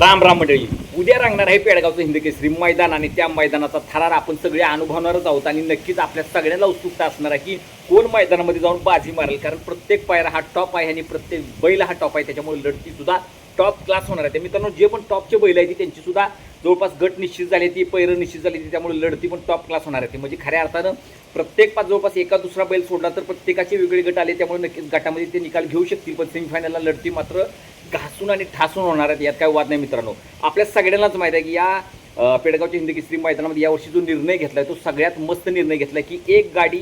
राम राम मंडळी. उद्या रंगणार आहे पेडगावचं हिंदकेसरी मैदान आणि त्या मैदानाचा थरार आपण सगळे अनुभवणारच आहोत आणि नक्कीच आपल्या सगळ्यांना उत्सुकता असणार आहे की कोण मैदानामध्ये जाऊन बाजी मारेल. कारण प्रत्येक पायरा हा टॉप आहे आणि प्रत्येक बैल हा टॉप आहे. त्याच्यामुळे लढती सुद्धा टॉप क्लास होणार आहे. त्या मित्रांनो जे पण टॉपचे बैल आहेत त्यांची सुद्धा जवळपास गट निश्चित झाली ती पैरं निश्चित झाली ती त्यामुळे लढती पण टॉप क्लास होणार आहे. म्हणजे खऱ्या अर्थानं प्रत्येक पाच जवळपास एका दुसरा बैल सोडला तर प्रत्येकाचे वेगळे गट आले त्यामुळे नक्कीच गटामध्ये ते निकाल घेऊ शकतील. पण सेमीफायनलला लढती मात्र घासून आणि ठासून होणार आहेत यात काय वाद नाही मित्रांनो. आपल्या सगळ्यांनाच माहिती आहे की या पेडगावच्या हिंदी केसरी मैदानामध्ये यावर्षी जो निर्णय घेतला आहे तो सगळ्यात मस्त निर्णय घेतला की एक गाडी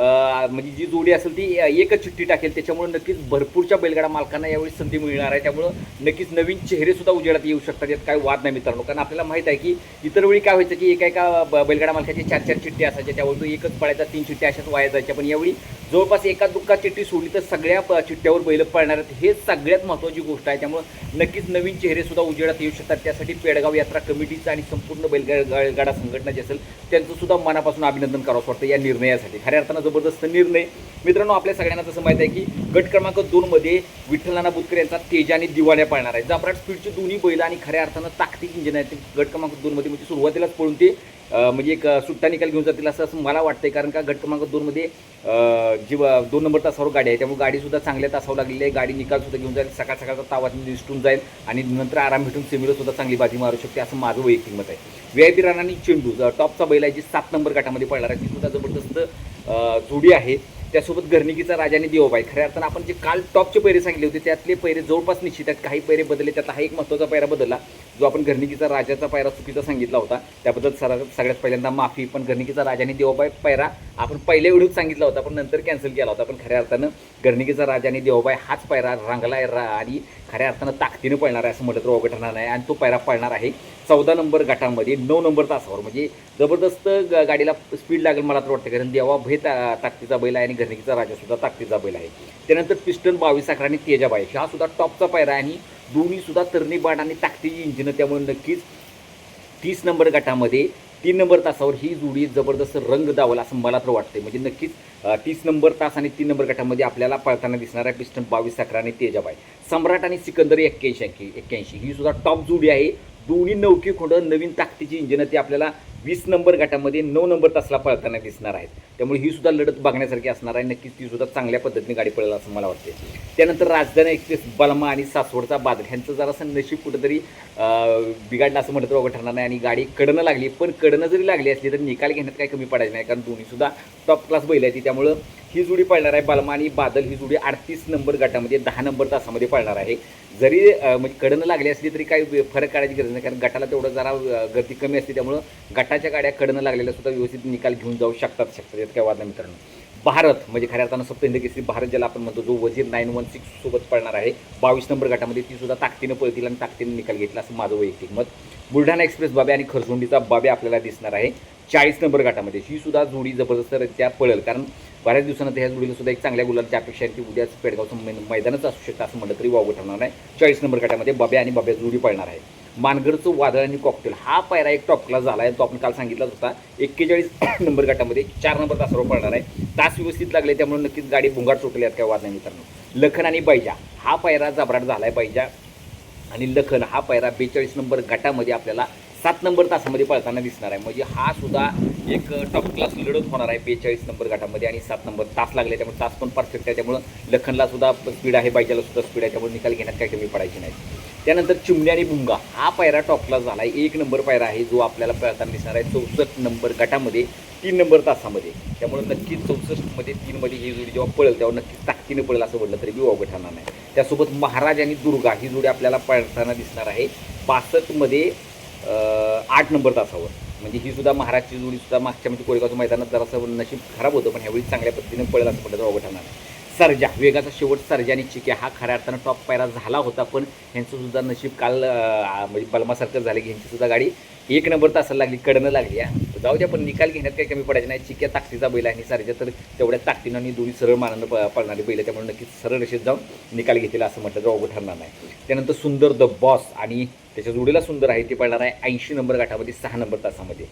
म्हणजे जी जोडी असेल ती एकच चिठ्ठी टाकेल. त्याच्यामुळे नक्कीच भरपूरच्या बैलगाडा मालकांना यावेळी संधी मिळणार आहे. त्यामुळं नक्कीच नवीन चेहरेसुद्धा उजेडात येऊ शकतात. यात काय वाद नाही मित्रांनो. कारण आपल्याला माहीत आहे की इतर वेळी काय व्हायचं की एका एका बैलगाडा मालकाचे चार चार चिठ्ठी असायच्या. त्यावर तो एकच पळायचा तीन चिठ्ठ्या अशाच वाया जायच्या. पण यावेळी जवळपास एका दुःखा चिठ्ठी सोडली तर सगळ्या चिठ्ठ्यावर बैल पळणार आहेत. हे सगळ्यात महत्त्वाची गोष्ट आहे. त्यामुळं नक्कीच नवीन चेहरेसुद्धा उजेडात येऊ शकतात. त्यासाठी पेडगाव यात्रा कमिटीचं आणि संपूर्ण बैलगाडा संघटना जी असेल त्यांचंसुद्धा मनापासून अभिनंदन करावं वाटतं या निर्णयासाठी. खऱ्या अर्थानं जबरदस्त निर्णय. मित्रांनो आपल्या सगळ्यांना तसं माहिती आहे की गट क्रमांक दोनमध्ये विठ्ठलाना बुतकर यांचा तेज आणि दिवाळ्या पाळणार आहे. जापराट स्पीडचे दोन्ही बैल आणि खऱ्या अर्थानं ताकतिक इंजिन आहेत. ते गट क्रमांक दोनमध्ये म्हणजे सुरुवातीलाच पळून ते म्हणजे एक सुट्टा निकाल घेऊन जातील असं असं मला आहे कारण का गट क्रमांक दोनमध्ये जी दोन नंबर तासावर गाडी आहे. त्यामुळे गाडीसुद्धा चांगल्या तासावर लागलेली आहे. गाडी निकालसुद्धा घेऊन जाईल. सकाळ सकाळचा तावात निसटून जाईल. आणि नंतर आराम भेटून सेमीलासुद्धा चांगली बाजी मारू शकते. असं माझं वैयक्तिक मत आहे. व्ही आय पी राणानी चेंडू टॉपचा बैल आहे जी सात नंबर गटामध्ये पडणार आहे. ती सुद्धा जबरदस्त जोडी आहे. त्यासोबत घरणिकीचा राजाने देवबाई. खऱ्या अर्थानं आपण जे काल टॉपचे पैरे सांगितले होते त्यातले पैरे जवळपास निश्चित आहेत. काही पैरे बदलले. त्यातला हा एक महत्त्वाचा पैरा बदलला. जो आपण घरणिकीचा राजाचा पायरा चुकीचा सांगितला होता त्याबद्दल सरा सगळ्यात पहिल्यांदा माफी पण घरणिकीचा राजाने देवबाई पायरा आपण पहिल्या व्हिडिओत सांगितला होता पण नंतर कॅन्सल केला होता. पण खऱ्या अर्थानं घरणिकीचा राजाने देवबाई हाच पायरा रंगला आहे रा आणि खऱ्या अर्थानं ताकदीनं पळणार आहे असं म्हटलं तर अवघड ठरणार नाही. आणि तो पायरा पळणार आहे चौदा नंबर गटामध्ये नऊ नंबर तासावर. म्हणजे जबरदस्त ग- गाडीला स्पीड लागेल मला तर वाटतं कारण देवा भे ता ताकदीचा बैल आहे आणि घरणीचा राजासुद्धा ताकदीचा बैल आहे. त्यानंतर पिस्टन बावीस अकरा आणि तेजाबाई हा सुद्धा टॉपचा पायरा आहे आणि दोन्हीसुद्धा तरणीबाण आणि ताकदीची इंजिनं त्यामुळे नक्कीच तीस नंबर गटामध्ये तीन नंबर तासावर ही जोडी जबरदस्त रंग दावला असं मला तर वाटतंय. म्हणजे नक्कीच तीस नंबर तास आणि तीन नंबर गटामध्ये आपल्याला पळताना दिसणाऱ्या पिस्टन बावीस अकरा आणि तेजाबाई. सम्राट आणि सिकंदर एक्क्याऐंशी एक्क्याऐंशी. ही सुद्धा टॉप जोडी आहे. दोन्ही नौकी खोडं नवीन ताकदीची इंजिनं ती आपल्याला वीस नंबर गटामध्ये नऊ नंबर तासला पळताना दिसणार आहेत. त्यामुळे ही सुद्धा लढत बघण्यासारखी असणार आहे. नक्कीच ती सुद्धा चांगल्या पद्धतीने गाडी पळेल असं मला वाटते त्यानंतर राजधानी एक्सप्रेस बलमा आणि सासवडचा बादल. ह्यांचं जरासं नशीब कुठंतरी अं, बिघडलं असं म्हटलं तर अवघड ठरणार नाही. आणि गाडी कडनं लागली. पण कडनं जरी लागली असली तर निकाल घेण्यात काही कमी पडायचं नाही. कारण दोन्ही सुद्धा टॉप क्लास बैल आहे ती त्यामुळं ही जोडी पळणार आहे बलमा आणि बादल. ही जोडी अडतीस नंबर गटामध्ये दहा नंबर तासामध्ये पळणार आहे. जरी म्हणजे कडनं लागली असली तरी काही फरक काढायची गरज नाही कारण गटाला तेवढं जरा गती गर्दी कमी असते. त्यामुळं गटाच्या गाड्या कडनं लागलेल्या सुद्धा व्यवस्थित निकाल घेऊन जाऊ शकतात शकतात. यात काय वाद मित्रांनो. भारत म्हणजे खऱ्या अर्थानं सप्त केसरी भारत ज्याला आपण म्हणतो जो वजीर नाईन वन सिक्स सोबत पळणार आहे बावीस नंबर गटामध्ये ती सुद्धा ताकदीनं पळतील आणि ताकदीनं निकाल घेतला असं माझं वैयक्तिक मत. बुलढाणा एक्सप्रेस बाबे आणि खरसुंडीचा बाबे आपल्याला दिसणार आहे. चाळीस नंबर गटामध्ये ही सुद्धा जोडी जबरदस्तरित्या पळेल. कारण बऱ्याच दिवसानंतर ह्या जोडीला सुद्धा एक चांगल्या गुलालची अपेक्षा आहे की उद्याच पेडगावचं मै म्हणजे मैदानच असू शकतं असं म्हटलं तरी वावगं ठरणार नाही. चाळीस नंबर गटामध्ये बब्या आणि बाब्या जोडी पळणार आहे. मानगडचं वादळ आणि कॉकटेल हा पायरा एक टॉप क्लास झाला आहे. तो आपण काल सांगितलाच होता. एक्केचाळीस नंबर गटामध्ये चार नंबर तासावर पळणार आहे. तास व्यवस्थित लागले त्यामुळे नक्कीच गाडी भुंगाट सुटली आहेत काय वाद नाही मित्रांनो. लखन आणि बैजा हा पायरा जबराट झाला आहे बैजा. आणि लखन हा पायरा बेचाळीस नंबर गटामध्ये आपल्याला सात नंबर तासामध्ये पळताना दिसणार आहे. म्हणजे हा सुद्धा एक टॉप क्लास लढत होणार आहे बेचाळीस नंबर गटामध्ये आणि सात नंबर तास लागले त्यामुळे तास पण परफेक्ट आहे. त्यामुळं लखनला सुद्धा स्पीड आहे बायच्याला सुद्धा स्पीड आहे. त्यामुळे निकाल घेण्यात काही कमी पडायची नाही. त्यानंतर चिमणी आणि भुंगा हा पायरा टॉप क्लास झाला आहे. एक नंबर पायरा आहे जो आपल्याला पळताना दिसणार आहे. चौसष्ट नंबर गटामध्ये तीन नंबर तासामध्ये. त्यामुळे नक्कीच चौसष्टमध्ये तीनमध्ये ही जोडी जेव्हा पळेल तेव्हा नक्कीच ताकदीनं पळेल असं म्हटलं तरी बी अवघड ठरणार नाही. त्यासोबत महाराज आणि दुर्गा ही जोडी आपल्याला पळताना दिसणार आहे. पासष्टमध्ये आठ नंबर तासावर म्हणजे ही सुद्धा महाराजची जोडी सुद्धा मागच्या म्हणजे कोरेगावच्या मैदानात जरासं नशीब खराब होतं पण ह्यावेळी चांगल्या पद्धतीने पळेल असं म्हटलं तर अवघड ठरणार सर्जा वेगाचा शेवट सर्जा आणि चिक्या हा खऱ्या अर्थानं टॉप पायरा झाला होता पण ह्यांचं सुद्धा नशीब काल म्हणजे बलमासारखं झालं की ह्यांची सुद्धा गाडी एक नंबर तासाला लागली कडनं लागली हा. जाऊ द्या पण निकाल घेण्यात काही कमी पडायचं नाही चिक्या ताकदीचा बैल आहे आणि सर्जा तर तेवढ्या ताकदीनं आणि दोन्ही सरळ मानानं प- पळणारी बैल आहे. त्यामुळे नक्कीच सरळ रेषेत जाऊन निकाल घेतील असं म्हटलं तर अवघड ठरणार नाही त्यानंतर सुंदर द बॉस आणि त्याच्या जोडीला सुंदर आहे ते पडणार आहे ऐंशी नंबर गाठामध्ये सहा नंबर तासामध्ये.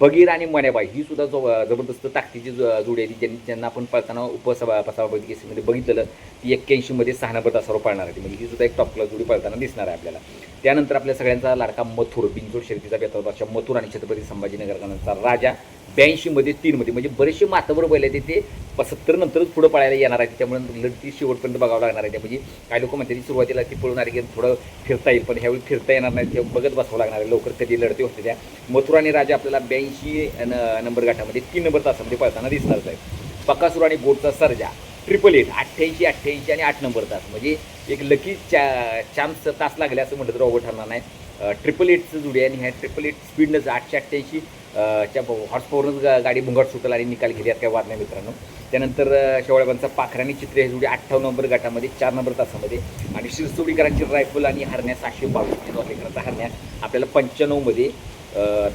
बगीर आणि मण्याबाई ही सुद्धा जो जबरदस्त ताकदीची जोडी आहे ज्यांनी ज्यांना आपण पळताना उपसभा पसाभापती केसरीमध्ये बघितलं ती एक्क्याऐंशीमध्ये सहा नंबर तासावर पळणार आहे म्हणजे ही सुद्धा एक टॉप क्लास जोडी पळताना दिसणार आहे आपल्याला. त्यानंतर आपल्या सगळ्यांचा लाडका मथुर बिंजोड शर्तीचा बेताल मथुर आणि छत्रपती संभाजीनगरकरांचा राजा ब्याऐंशीमध्ये तीनमध्ये. म्हणजे बरेचसे मातवर बैल आहेत ते पसत्तर नंतरच पुढं पळायला येणार आहे त्यामुळे लढती शेवटपर्यंत बघावं लागणार आहे. म्हणजे काही लोक म्हणतात सुरुवातीला ती पळून आली की थोडं फिरता येईल पण ह्यावेळी फिरता येणार नाही ते बघत बसावं लागणार आहे. लवकर कधी लढती होते त्या. मथुरा आणि राजा आपल्याला ब्याऐंशी नंबर गाठामध्ये तीन नंबर तासामध्ये पळताना दिसणारच आहे पकासूर आणि बोटचा सर्जा ट्रिपल एट अठ्ठ्याऐंशी अठ्ठ्याऐंशी आणि आठ नंबर तास. म्हणजे एक लकी चा चान्स तास लागले असं म्हटलं तर अवघड ठरणार नाही. ट्रिपल एटचं जुडी आणि ह्या ट्रिपल एट स्पीडनंच आठशे अठ्ठ्याऐंशी च्या हॉर्स गा गाडी भुंगाट सुटल आणि निकाल घेतल्यात काय वाद नाही मित्रांनो. त्यानंतर शेवळ्याबांचा पाखराणी चित्र हे जुडी अठ्ठावन्न नंबर गटामध्ये चार नंबर तासामध्ये आणि शिरसोडीकरांची रायफल आणि हरण्या सहाशे बावीस वाकेकरांचा हरण्या आपल्याला पंच्याण्णवमध्ये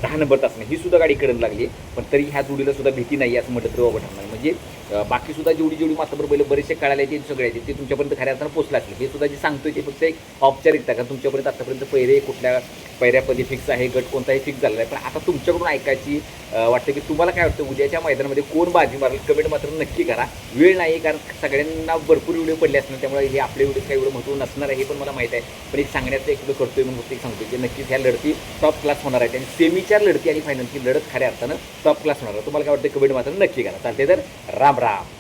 दहा नंबर तासाने. ही सुद्धा गाडी कडन लागली पण तरी ह्या जोडीला सुद्धा भीती नाही असं म्हटलं तरी बाबा ठरणार म्हणजे बाकी सुद्धा जेवढी जेवढी मात्र बैल बरेचसे कळाले ते सगळे ते तुमच्यापर्यंत खऱ्या अर्थानं पोचला असेल हे सुद्धा जे सांगतोय ते फक्त एक औपचारिकता कारण तुमच्यापर्यंत आतापर्यंत पहिरे कुठल्या पहिऱ्यापदी फिक्स आहे गट कोणताही फिक्स झालेला आहे पण आता तुमच्याकडून ऐकायची वाटतं की तुम्हाला काय वाटतं उद्याच्या मैदानामध्ये कोण बाजी मारेल? कमेंट मात्र नक्की करा. वेळ नाही कारण सगळ्यांना भरपूर व्हिडिओ पडले असणार त्यामुळे हे आपले व्हिडिओ काही एवढं महत्त्व नसणार आहे हे पण मला माहीत आहे. पण एक सांगण्याचं एक व्हिडिओ करतोय म्हणून फक्त एक सांगतोय की नक्कीच ह्या लढती टॉप क्लास होणार आहेत. आणि सेमीच्या लढती आणि फायनलची लढत खऱ्या अर्थानं टॉप क्लास होणार आहे तुम्हाला काय वाटतं? कमेंट मात्र नक्की करा. चालते तर राम. राम